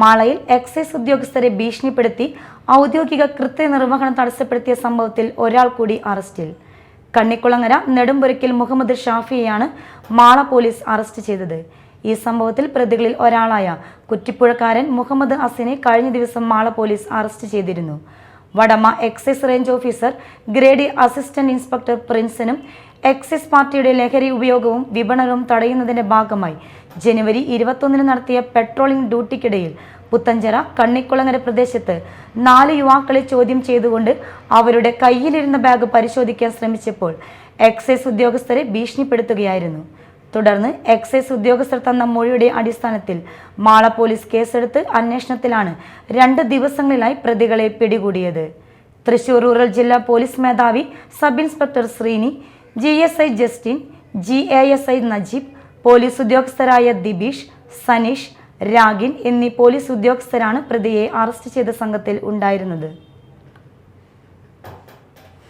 മാളയിൽ excise ഉദ്യോഗസ്ഥരെ ഭീഷണിപ്പെടുത്തി ഔദ്യോഗിക കൃത്യനിർവഹണം തടസ്സപ്പെടുത്തിയ സംഭവത്തിൽ ഒരാൾ കൂടി അറസ്റ്റിൽ. കണ്ണിക്കുളങ്ങര നെടുമ്പുരക്കിൽ മുഹമ്മദ് ഷാഫിയെയാണ് മാള പോലീസ് അറസ്റ്റ് ചെയ്തത്. ഈ സംഭവത്തിൽ പ്രതികളിൽ ഒരാളായ കുറ്റിപ്പുഴക്കാരൻ മുഹമ്മദ് അസിനെ കഴിഞ്ഞ ദിവസം മാള പോലീസ് അറസ്റ്റ് ചെയ്തിരുന്നു. Vadama excise range officer grade assistant inspector പ്രിൻസിനും excise പാർട്ടിയുടെ ലഹരി ഉപയോഗവും വിപണനവും തടയുന്നതിന്റെ ഭാഗമായി ജനുവരി ഇരുപത്തൊന്നിന് നടത്തിയ പെട്രോളിംഗ് ഡ്യൂട്ടിക്കിടയിൽ പുത്തഞ്ചിറ കണ്ണിക്കുളങ്ങര പ്രദേശത്ത് നാല് യുവാക്കളെ ചോദ്യം ചെയ്തുകൊണ്ട് അവരുടെ കയ്യിലിരുന്ന ബാഗ് പരിശോധിക്കാൻ ശ്രമിച്ചപ്പോൾ എക്സൈസ് ഉദ്യോഗസ്ഥരെ ഭീഷണിപ്പെടുത്തുകയായിരുന്നു. തുടർന്ന് എക്സൈസ് ഉദ്യോഗസ്ഥർ തന്ന മൊഴിയുടെ അടിസ്ഥാനത്തിൽ മാള പോലീസ് കേസെടുത്ത് അന്വേഷണത്തിലാണ് രണ്ട് ദിവസങ്ങളിലായി പ്രതികളെ പിടികൂടിയത്. തൃശൂർ റൂറൽ ജില്ലാ പോലീസ് മേധാവി sub inspector Sreeni G S I Justin G A S I Najeeb police ഉദ്യോഗസ്ഥരായ Dibeesh Saneesh Ragin എന്നീ പോലീസ് ഉദ്യോഗസ്ഥരാണ് പ്രതിയെ അറസ്റ്റ് ചെയ്ത സംഘത്തിൽ ഉണ്ടായിരുന്നത്.